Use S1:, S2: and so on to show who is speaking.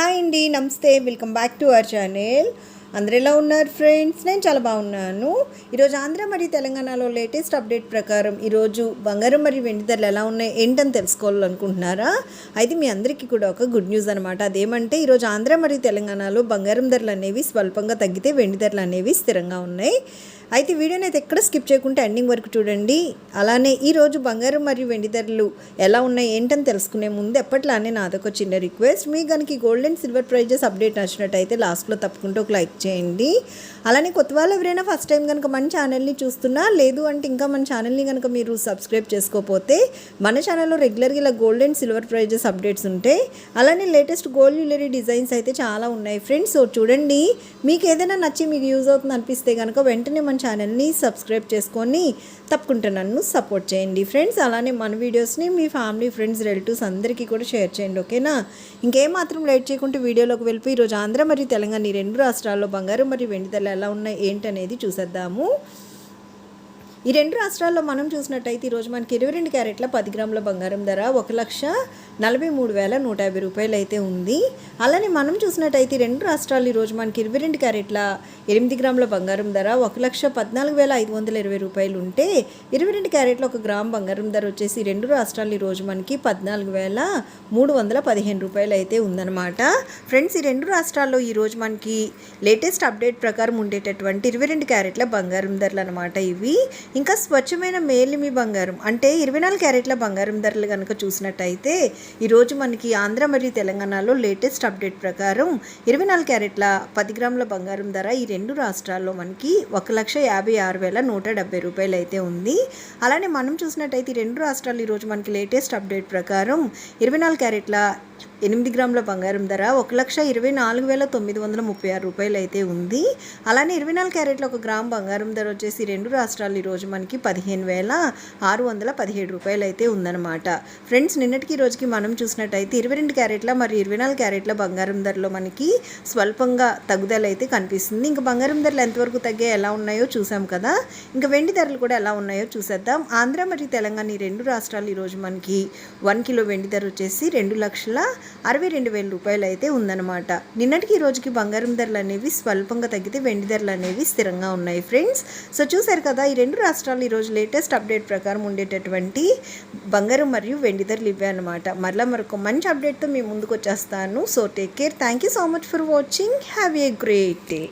S1: Hi అండి నమస్తే welcome back to our channel. అందరు ఎలా ఉన్నారు ఫ్రెండ్స్? నేను చాలా బాగున్నాను. ఈరోజు ఆంధ్ర మరియు తెలంగాణలో లేటెస్ట్ అప్డేట్ ప్రకారం ఈరోజు బంగారం మరియు వెండి ధరలు ఎలా ఉన్నాయి ఏంటని తెలుసుకోవాలనుకుంటున్నారా? అయితే మీ అందరికీ కూడా ఒక గుడ్ న్యూస్ అనమాట అదేమంటే ఈరోజు ఆంధ్ర మరియు తెలంగాణలో బంగారం ధరలు అనేవి స్వల్పంగా తగ్గితే వెండి ధరలు అనేవి స్థిరంగా ఉన్నాయి. అయితే వీడియోని అయితే ఎక్కడ స్కిప్ చేయకుండా ఎండింగ్ వరకు చూడండి. అలానే ఈరోజు బంగారం మరియు వెండి ధరలు ఎలా ఉన్నాయి ఏంటని తెలుసుకునే ముందు ఎప్పట్లానే నాదొక చిన్న రిక్వెస్ట్ మీ కనుక gold and silver prizes update నచ్చినట్టయితే లాస్ట్లో తప్పకుండా ఒక లైక్ చేయండి. అలానే కొత్త వాళ్ళు ఎవరైనా ఫస్ట్ టైం కనుక మన ఛానల్ని చూస్తున్నా లేదు అంటే ఇంకా మన ఛానల్ని కనుక మీరు సబ్స్క్రైబ్ చేసుకోకపోతే మన ఛానల్లో రెగ్యులర్గా ఇలా gold and silver prizes updates ఉంటాయి అలానే లేటెస్ట్ గోల్డ్ జ్యువెలరీ డిజైన్స్ అయితే చాలా ఉన్నాయి ఫ్రెండ్స్. సో చూడండి మీకు ఏదైనా నచ్చి మీకు యూజ్ అవుతుంది అనిపిస్తే కనుక వెంటనే మన ఛానల్ని సబ్స్క్రైబ్ చేసుకొని తప్పకుండా నన్ను సపోర్ట్ చేయండి. ఫ్రెండ్స్ అలానే మన వీడియోస్ని మీ ఫ్యామిలీ ఫ్రెండ్స్ రిలేటివ్స్ అందరికీ కూడా షేర్ చేయండి ఓకేనా? ఇంకేం మాత్రం లేట్ చేయకుండా వీడియోలోకి వెళ్ళిపోయి ఈరోజు ఆంధ్ర మరియు తెలంగాణ ఈ రెండు రాష్ట్రాల్లో బంగారం మరియు వెండి ధరలు ఎలా ఉన్నాయి ఏంటనేది చూసేద్దాము. ఈ రెండు రాష్ట్రాల్లో మనం చూసినట్టయితే ఈరోజు మనకి ఇరవై రెండు క్యారెట్ల పది గ్రాముల బంగారం ధర ఒక లక్ష నలభై మూడు వేల నూట యాభై రూపాయలు అయితే ఉంది. అలానే మనం చూసినట్టయితే రెండు రాష్ట్రాలు ఈరోజు మనకి ఇరవై రెండు క్యారెట్ల ఎనిమిది గ్రాముల బంగారం ధర ఒక లక్ష పద్నాలుగు వేల ఐదు వందల ఇరవై రూపాయలు ఉంటే ఇరవై రెండు క్యారెట్ల ఒక గ్రామ్ బంగారం ధర వచ్చేసి రెండు రాష్ట్రాలు ఈరోజు మనకి పద్నాలుగు వేల మూడు వందల పదిహేను రూపాయలు అయితే ఉందన్నమాట. ఫ్రెండ్స్ ఈ రెండు రాష్ట్రాల్లో ఈరోజు మనకి లేటెస్ట్ అప్డేట్ ప్రకారం ఉండేటటువంటి ఇరవై రెండు క్యారెట్ల బంగారం ధరలు అనమాట ఇవి. ఇంకా స్వచ్ఛమైన మేలిమి బంగారం. అంటే ఇరవై నాలుగు క్యారెట్ల బంగారం ధరలు కనుక చూసినట్టయితే ఈరోజు మనకి ఆంధ్ర మరియు తెలంగాణలో లేటెస్ట్ అప్డేట్ ప్రకారం ఇరవై నాలుగు క్యారెట్ల పది గ్రాముల బంగారం ధర ఈ రెండు రాష్ట్రాల్లో మనకి ఒక లక్ష యాభై ఆరు వేల నూట డెబ్బై రూపాయలు అయితే ఉంది. అలానే మనం చూసినట్టయితే ఈ రెండు రాష్ట్రాలు ఈరోజు మనకి లేటెస్ట్ అప్డేట్ ప్రకారం ఇరవై నాలుగు క్యారెట్ల ఎనిమిది గ్రాముల బంగారం ధర ఒక లక్ష ఇరవై నాలుగు వేల తొమ్మిది వందల ముప్పై ఆరు రూపాయలు అయితే ఉంది. అలానే ఇరవై నాలుగు క్యారెట్ల ఒక గ్రామ్ బంగారం ధర వచ్చేసి రెండు రాష్ట్రాలు ఈరోజు మనకి పదిహేను వేల ఆరు వందల పదిహేడు రూపాయలు అయితే ఉందన్నమాట. ఫ్రెండ్స్ నిన్నటికి ఈ రోజుకి మనం చూసినట్టయితే ఇరవై రెండు క్యారెట్ల మరియు ఇరవై నాలుగు క్యారెట్ల బంగారం ధరలో మనకి స్వల్పంగా తగ్గుదల అయితే కనిపిస్తుంది. ఇంకా బంగారం ధరలు ఎంతవరకు తగ్గే ఎలా ఉన్నాయో చూసాం కదా? ఇంకా వెండి ధరలు కూడా ఎలా ఉన్నాయో చూసేద్దాం. ఆంధ్ర మరియు తెలంగాణ ఈ రెండు రాష్ట్రాలు ఈరోజు మనకి వన్ కిలో వెండి ధర వచ్చేసి రెండు లక్షల అరవై రెండు వేల రూపాయలు అయితే ఉందన్నమాట. నిన్నటికి ఈ రోజుకి బంగారం ధరలు అనేవి స్వల్పంగా తగ్గితే వెండి ధరలు అనేవి స్థిరంగా ఉన్నాయి ఫ్రెండ్స్. సో చూసారు కదా ఈ రెండు రాష్ట్రాలు ఈరోజు లేటెస్ట్ అప్డేట్ ప్రకారం ఉండేటటువంటి బంగారం మరియు వెండి ధరలు ఇవే అనమాట మరలా మరొక మంచి అప్డేట్తో మీ ముందుకు వచ్చేస్తాను. So take care thank you so much for watching have a great day